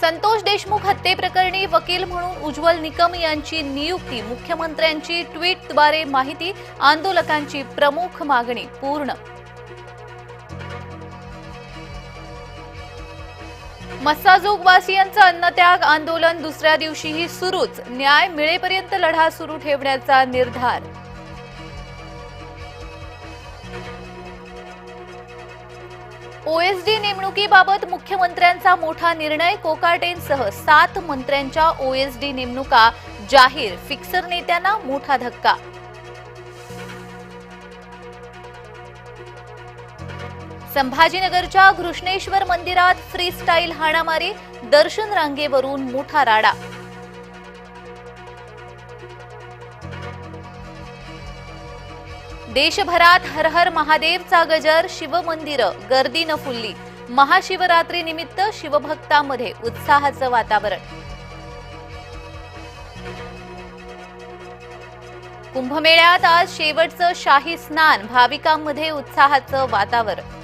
संतोष देशमुख हत्येप्रकरणी वकील म्हणून उज्ज्वल निकम यांची नियुक्ती मुख्यमंत्र्यांची ट्विटद्वारे माहिती आंदोलकांची प्रमुख मागणी पूर्ण. मस्साजोगवासियांचं अन्नत्याग आंदोलन दुसऱ्या दिवशीही सुरूच. न्याय मिळेपर्यंत लढा सुरू ठेवण्याचा निर्धार. ओएसडी नेमणुकीबाबत मुख्यमंत्र्यांचा मोठा निर्णय कोकाटेंसह सात मंत्र्यांच्या ओएसडी नेमणुका जाहीर. फिक्सर नेत्यांना मोठा धक्का. संभाजीनगरच्या घृष्णेश्वर मंदिरात फ्री स्टाईल हाणामारी दर्शन रांगेवरून मोठा राडा. देशभरात हर हर महादेवचा गजर शिवमंदिरं गर्दीनं फुलली. महाशिवरात्री निमित्त शिवभक्तांमध्ये उत्साहाचं वातावरण. कुंभमेळ्यात आज शेवटचं शाही स्नान भाविकांमध्ये उत्साहाचं वातावरण.